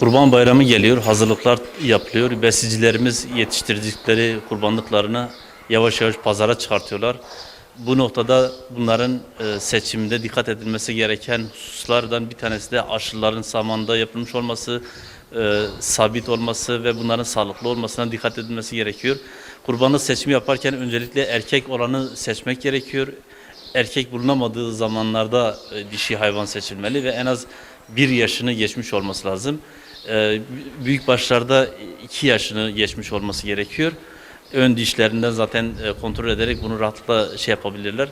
Kurban Bayramı geliyor, hazırlıklar yapılıyor. Besicilerimiz yetiştirdikleri kurbanlıklarını yavaş yavaş pazara çıkartıyorlar. Bu noktada bunların e, seçiminde dikkat edilmesi gereken hususlardan bir tanesi de aşıların zamanda yapılmış olması, e, sabit olması ve bunların sağlıklı olmasına dikkat edilmesi gerekiyor. Kurbanlık seçimi yaparken öncelikle erkek olanı seçmek gerekiyor erkek bulunamadığı zamanlarda e, dişi hayvan seçilmeli ve en az bir yaşını geçmiş olması lazım. E, büyük başlarda iki yaşını geçmiş olması gerekiyor. Ön dişlerinden zaten e, kontrol ederek bunu rahatlıkla şey yapabilirler.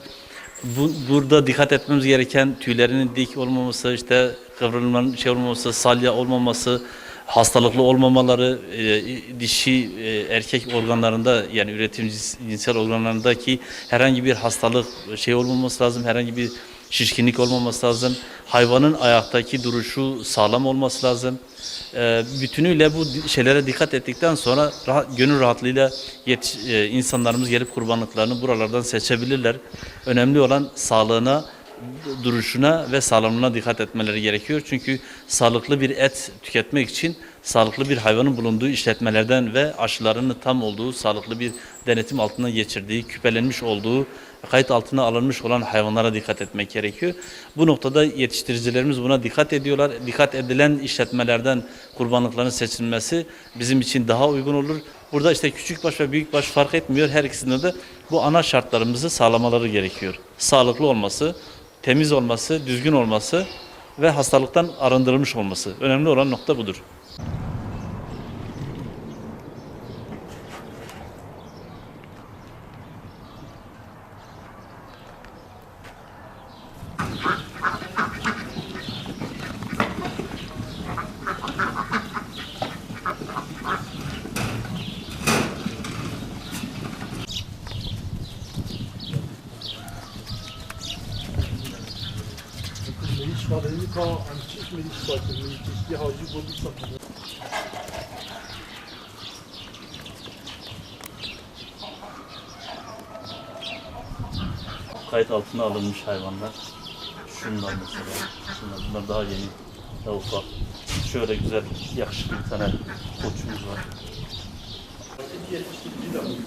Bu, burada dikkat etmemiz gereken tüylerinin dik olmaması, işte kıvrılmanın şey olmaması, salya olmaması, hastalıklı olmamaları, e, dişi e, erkek organlarında yani üretim cins- cinsel organlarındaki herhangi bir hastalık şey olmaması lazım, herhangi bir şişkinlik olmaması lazım. Hayvanın ayaktaki duruşu sağlam olması lazım. E, bütünüyle bu şeylere dikkat ettikten sonra rahat, gönül rahatlığıyla yetiş, e, insanlarımız gelip kurbanlıklarını buralardan seçebilirler. Önemli olan sağlığına duruşuna ve sağlamlığına dikkat etmeleri gerekiyor. Çünkü sağlıklı bir et tüketmek için sağlıklı bir hayvanın bulunduğu işletmelerden ve aşılarının tam olduğu, sağlıklı bir denetim altına geçirdiği, küpelenmiş olduğu, kayıt altına alınmış olan hayvanlara dikkat etmek gerekiyor. Bu noktada yetiştiricilerimiz buna dikkat ediyorlar. Dikkat edilen işletmelerden kurbanlıkların seçilmesi bizim için daha uygun olur. Burada işte küçükbaş ve büyükbaş fark etmiyor. Her ikisinde de bu ana şartlarımızı sağlamaları gerekiyor. Sağlıklı olması, temiz olması, düzgün olması ve hastalıktan arındırılmış olması. Önemli olan nokta budur. Kayıt altına alınmış hayvanlar. Şunlar mesela. Şunlar, bunlar daha yeni, daha ufak. Şöyle güzel, yakışıklı bir tane koçumuz var. Hemen evde her oluyor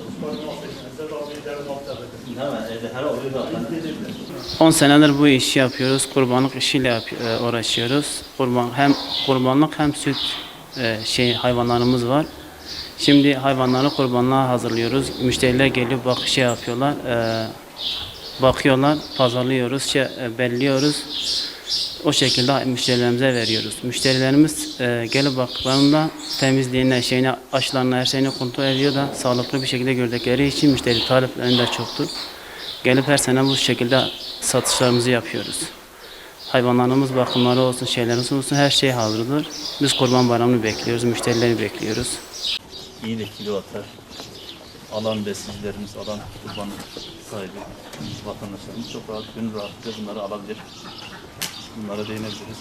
zaten. 10 senedir bu işi yapıyoruz. Kurbanlık işiyle e, uğraşıyoruz. Kurban hem kurbanlık hem süt e, şey hayvanlarımız var. Şimdi hayvanları kurbanlığa hazırlıyoruz. Müşteriler gelip bak şey yapıyorlar. e, bakıyorlar, pazarlıyoruz, şey, belliyoruz. O şekilde müşterilerimize veriyoruz. Müşterilerimiz e, gelip baktıklarında temizliğine, şeyine, aşılarına, her şeyini kontrol ediyor da sağlıklı bir şekilde gördükleri için müşteri taleplerinde de çoktur. Gelip her sene bu şekilde satışlarımızı yapıyoruz. Hayvanlarımız bakımları olsun, şeylerimiz olsun her şey hazırdır. Biz kurban bayramını bekliyoruz, müşterileri bekliyoruz. İyi de kilo atar. Alan besicilerimiz, alan kurban sahibi vatandaşlarımız çok rahat, gönül rahatlıkla bunları alabilir. Bunlara değinebiliriz.